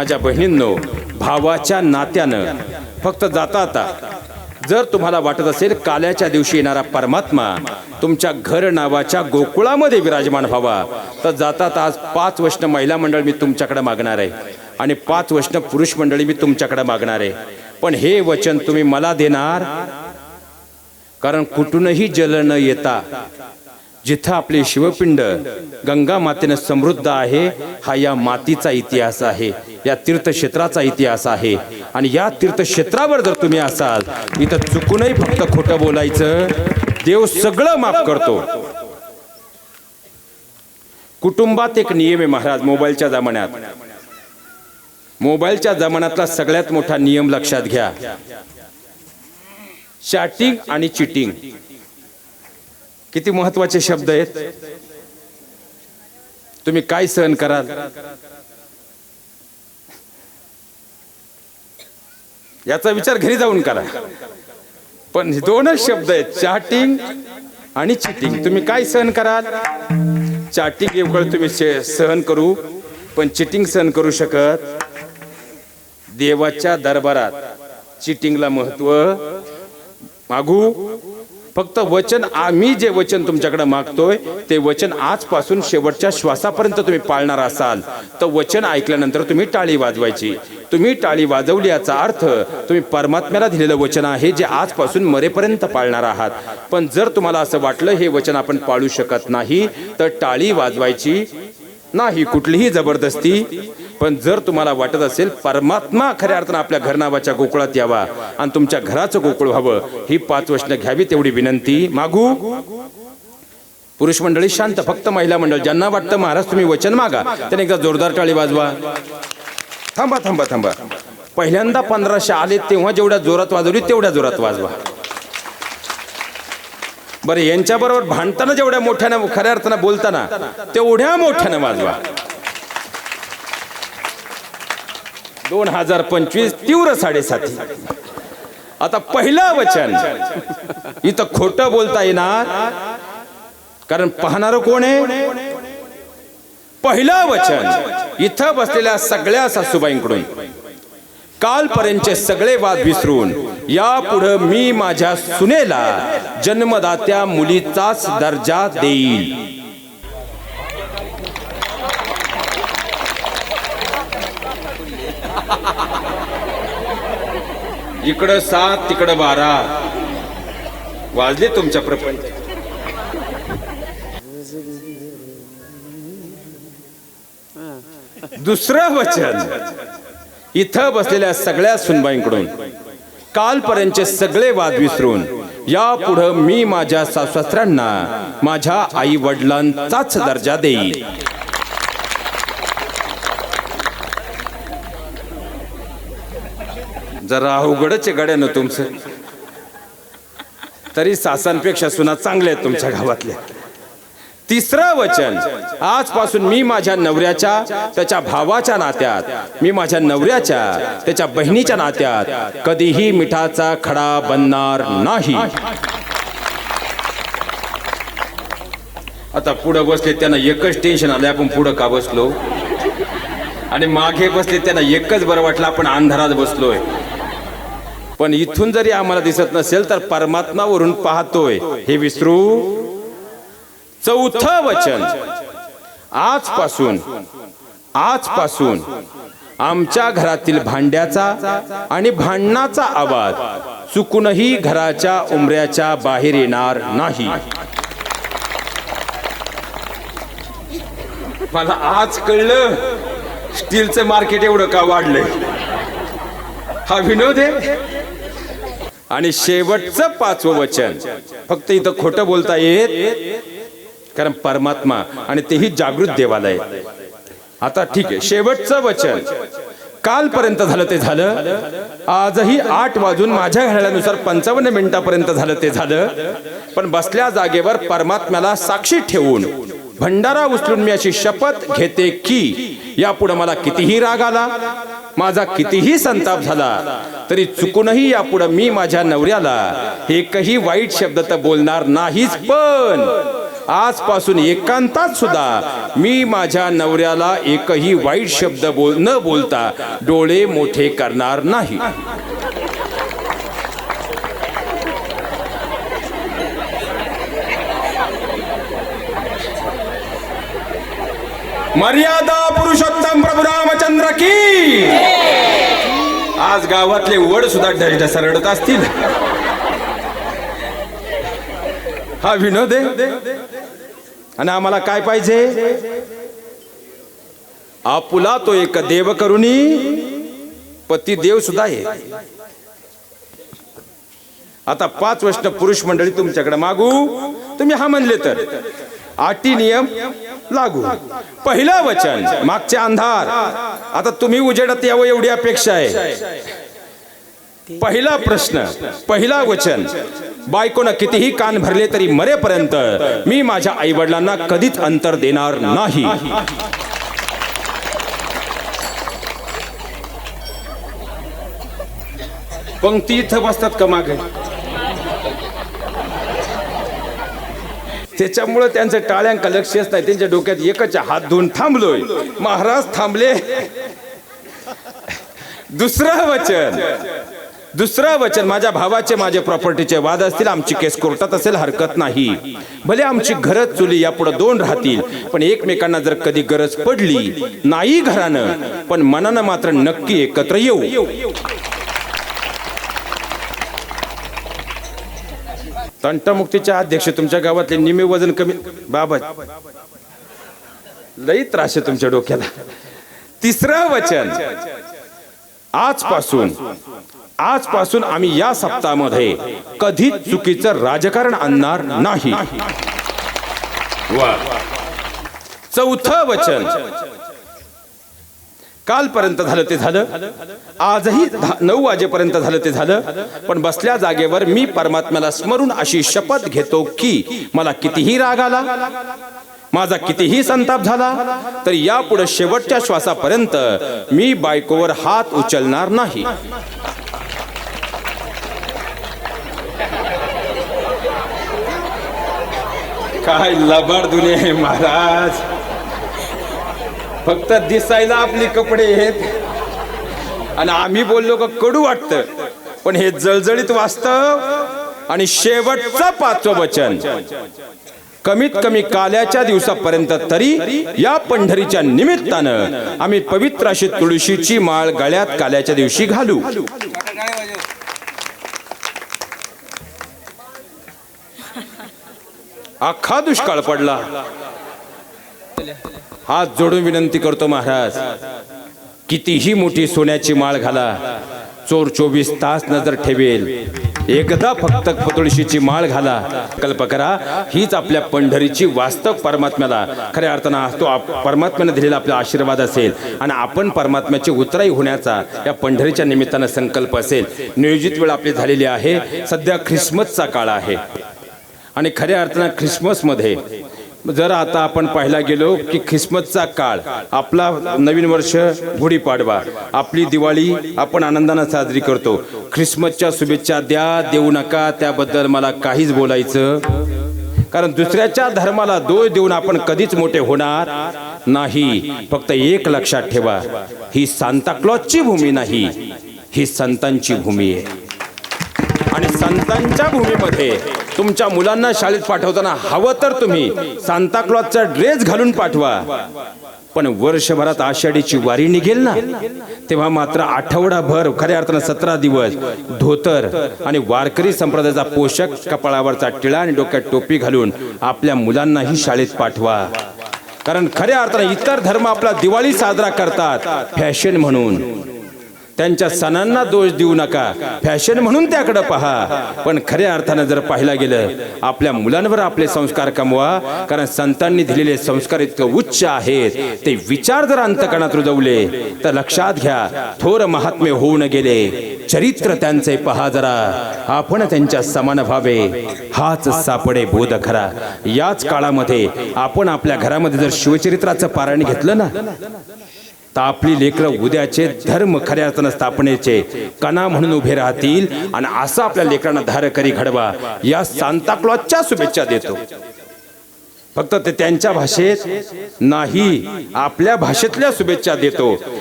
माझ्या बहिणींनो भावाच्या नात्यानं फक्त जाता आता. जर तुम्हाला वाटत असेल काल्याच्या दिवशी येणारा परमात्मा तुमच्या घर नावाच्या गोकुळामध्ये विराजमान व्हावा तर जाता आज पाच वैष्णव महिला मंडळ मी तुमच्याकडे मागणार आहे आणि पाच वैष्णव पुरुष मंडळी मी तुमच्याकडे मागणार आहे. पण हे वचन तुम्ही मला देणार? कारण कुठूनही जल न येता जिथं आपले शिवपिंड गंगा मातेनं समृद्ध आहे हा या मातीचा इतिहास आहे या तीर्थक्षेत्राचा इतिहास आहे. आणि या तीर्थक्षेत्रावर जर तुम्ही असाल इथं चुकूनही फक्त खोटं बोलायचं देव सगळं माफ करतो. कुटुंबात एक नियम आहे महाराज मोबाईलच्या जमान्यात. मोबाईलच्या जमान्यातला सगळ्यात मोठा नियम लक्षात घ्या. चॅटिंग आणि चिटिंग. किती महत्त्वाचे शब्द आहेत? तुम्ही काय सहन कराल? याचा विचार घरी जाऊन करा. पण दोनच शब्द आहेत चॅटिंग आणि चिटिंग तुम्ही काय सहन कराल? चॅटिंग एवढं तुम्ही सहन करू पण चिटिंग सहन करू शकत देवाच्या दरबारात. चिटिंगला महत्त्व मागू फक्त वचन आम्ही जे वचन तुमच्याकडे मागतोय ते वचन आजपासून शेवटच्या श्वासापर्यंत तुम्ही पाळणार असाल. तर वचन ऐकल्यानंतर तुम्ही टाळी वाजवायची. तुम्ही टाळी वाजवली याचा अर्थ तुम्ही परमात्म्याला दिलेलं वचन आहे जे आजपासून मरेपर्यंत पाळणार आहात. पण जर तुम्हाला असं वाटलं हे वचन आपण पाळू शकत नाही तर टाळी वाजवायची नाही. कुठलीही जबरदस्ती पण जर तुम्हाला वाटत असेल परमात्मा खऱ्या अर्थानं आपल्या घरनावाच्या गोकुळात यावा आणि तुमच्या घराचं गोकुळ व्हावं ही पाच वचनं घ्यावी तेवढी विनंती. मागू? पुरुष मंडळी शांत फक्त महिला मंडळ ज्यांना वाटतं महाराज तुम्ही वचन मागा त्याने एकदा जोरदार टाळी वाजवा. थांबा थांबा थांबा. पहिल्यांदा पंधराशे आले तेव्हा जेवढ्या जोरात वाजवली तेवढ्या जोरात वाजवा. बरं यांच्याबरोबर भांडताना जेवढ्या मोठ्यानं खऱ्या अर्थानं बोलताना तेवढ्या मोठ्यानं वाजवा. दोन हजार पंचवीस तीव्र साडेसाती. आता पहिलं वचन इथं खोटं बोलता येणार कारण पाहणार कोण आहे? पहिलं वचन इथं बसलेल्या सगळ्या सासूबाईंकडून. कालपर्यंतचे सगळे वाद विसरून यापुढं मी माझ्या सुनेला जन्मदात्या मुलीचाच दर्जा देईल. इकडं सात तिकडं बारा. वाजले तुमच्या प्रपंच. दुसरं वचन. इथं बसलेल्या सगळ्या सुनबाईंकडून कालपर्यंतचे सगळे वाद विसरून यापुढं मी माझ्या सासऱ्यांना माझ्या आई वडिलांचाच दर्जा देईल जरा अवघडच आहे गड्यानं तुमचं. तरी सासांपेक्षा सुना चांगल्या आहेत तुमच्या गावातल्या. तिसरं वचन आजपासून मी माझ्या नवऱ्याच्या त्याच्या भावाच्या नात्यात मी माझ्या नवऱ्याच्या त्याच्या बहिणीच्या नात्यात कधीही मिठाचा खडा बनणार नाही. आता पुढं बसले त्यांना एकच टेन्शन आलं आपण पुढं का बसलो? आणि मागे बसले त्यांना एकच बरं वाटलं आपण अंधारात बसलोय. पण इथून जरी आम्हाला दिसत नसेल तर परमात्मावरून पाहतोय. हे विसरू? चौथं वचन. आजपासून आजपासून आमच्या घरातील भांड्याचा आणि भांडणाचा आवाज चुकूनही घराच्या उमऱ्याच्या बाहेर येणार नाही. मला आज कळलं स्टीलचं मार्केट एवढं का वाढलंय. हा विनोद आहे? आणि शेवटचं पाचवं वचन. फक्त इथं खोटं बोलता येत कारण परमात्मा आणि तेही जागृत देवालय. आता ठीक आहे शेवटचं वचन. कालपर्यंत झालं ते झालं. आजही आठ वाजून माझ्या घड्याळानुसार पंचावन्न मिनिटापर्यंत झालं ते झालं. पण बसल्या जागेवर परमात्म्याला साक्षी ठेवून भंडारा उचलून मी अशी शपथ घेते की यापुढे मला कितीही राग आला माझा कितीही संताप झाला तरी चुकूनही यापुढे मी माझ्या नवऱ्याला एकही वाईट शब्द तर बोलणार नाहीच पण आजपासून एकांतात सुद्धा मी माझ्या नवऱ्याला एकही वाईट शब्द बोल न बोलता डोळे मोठे करणार नाही. मर्यादा पुरुषोत्तम प्रभू रामचंद्र की! आज गावातले वड सुद्धा ढसढस रडत असतील. हा विनोद आहे. आणि आम्हाला काय पाहिजे? आपुला तो एक देव करुणी पती देव सुद्धा आहे. आता पाच वर्ष पुरुष मंडळी तुमच्याकडे मागू. तुम्ही हा म्हणले तर. आटी नियम लागू. पहिलं वचन मागचे अंधार. आता तुम्ही उजेडात यावं एवढी अपेक्षा आहे. पहिला प्रश्न पहिला वचन बायकोनं कितीही कान भरले तरी मरेपर्यंत मी माझ्या आई वडिलांना कधीच अंतर देणार नाही. पंक्ती इथं बसतात का मागे? त्याच्यामुळं त्यांचं टाळ्यांका लक्षच नाही. त्यांच्या डोक्यात एकच हात धुवून थांबलोय. महाराज थांबले. दुसरं वचन. दुसरं वचन माझ्या भावाचे माझे प्रॉपर्टीचे वाद असतील आमची केस कोर्टात असेल हरकत नाही. भले आमची घरच चुली यापुढे दोन राहतील पण एकमेकांना जर कधी गरज पडली नाही घरानं पण मनानं मात्र नक्की एकत्र येऊ. तंटमुक्तीचे अध्यक्ष तुमच्या गावातले निमे वजन कमी बाबा लई त्रास आहे तुमच्या डोक्याला. तिसरं वचन. आजपासून आजपासून आम्ही या सप्ताहामध्ये कधीच चुकीचं राजकारण आणणार नाही. वा. चौथं वचन. कालपर्यंत झालं ते झालं. आजही नऊ वाजेपर्यंत झालं ते झालं. पण बसल्या जागेवर मी परमात्म्याला स्मरून अशी शपथ घेतो की मला कितीही राग आला माझा कितीही संताप झाला तर यापुढे शेवटच्या श्वासापर्यंत मी बायकोवर हात उचलणार नाही. काय लबाड दुनिया महाराज. फक्त दिसायला आपले कपडे आहेत. आणि आम्ही बोललो का कडू वाटतं. पण हे जळजळीत वास्तव आणि शेवटचं पाचवं वचन. कमीत कमी काल्याच्या दिवसापर्यंत तरी या पंढरीच्या निमित्तानं आम्ही पवित्र अशी तुळशीची माळ गळ्यात काल्याच्या दिवशी घालू. अख्खा दुष्काळ पडला. हात जोडून विनंती करतो महाराज कितीही मोठी सोन्याची माळ घाला चोर चोवीस तास नजर ठेवेल. एकदा फक्त तुळशीची माळ घाला. कल्प करा हीच आपल्या पंढरीची वास्तव परमात्म्याला. खऱ्या अर्थानं तो आप- परमात्म्याने दिलेला आपला आशीर्वाद असेल आणि आपण परमात्म्याची उतराई होण्याचा या पंढरीच्या निमित्तानं संकल्प असेल. नियोजित वेळ आपली झालेली आहे. सध्या ख्रिसमसचा काळ आहे. आणि खऱ्या अर्थानं ख्रिसमसमध्ये जर आता आपण पाहायला गेलो की ख्रिसमसचा काळ आपला नवीन वर्ष गुढीपाडवा आपली दिवाळी आपण आनंदानं साजरी करतो. ख्रिसमसच्या शुभेच्छा द्या देऊ नका त्याबद्दल मला काहीच बोलायचं कारण दुसऱ्याच्या धर्माला दोष देऊन आपण कधीच मोठे होणार नाही. फक्त एक लक्षात ठेवा ही सांताक्लॉजची भूमी नाही ही संतांची भूमी आहे. आणि संतांच्या भूमीमध्ये तुमच्या मुलांना शाळेत पाठवताना हवं तर तुम्ही सांताक्लॉजचा ड्रेस घालून पाठवा. पण वर्षभरात आषाढीची वारी निघेल ना. तेव्हा मात्र आठवडाभर खऱ्या अर्थानं सतरा दिवस धोतर आणि वारकरी संप्रदायाचा पोषक कपाळावरचा टिळा आणि डोक्यात टोपी घालून आपल्या मुलांनाही शाळेत पाठवा. कारण खऱ्या अर्थानं इतर धर्म आपला दिवाळी साजरा करतात फॅशन म्हणून. त्यांच्या सणांना दोष देऊ नका. फॅशन म्हणून त्याकडे पहा. पण खऱ्या अर्थानं जर पाहिला गेलं आपल्या मुलांवर आपले संस्कार कमवा कारण संतांनी दिलेले संस्कार इतकं उच्च आहेत. ते विचार जर अंतकणात रुजवले तर लक्षात घ्या थोर महात्मे होऊन गेले. चरित्र त्यांचे पहा जरा. आपण त्यांच्या समान व्हावे. हाच सापडे बोध खरा. याच काळामध्ये आपण आपल्या घरामध्ये जर शिवचरित्राचं पारायण घेतलं ना तर आपली लेकरं उद्याचे धर्म खऱ्या अर्थानं स्थापनेचे कणा म्हणून उभे राहतील आणि असं आपल्या लेकरांना धारकरी घडवा. या सांताक्लॉजच्या शुभेच्छा देतो. फक्त ते त्यांच्या भाषेत नाही आपल्या भाषेतल्या शुभेच्छा देतो.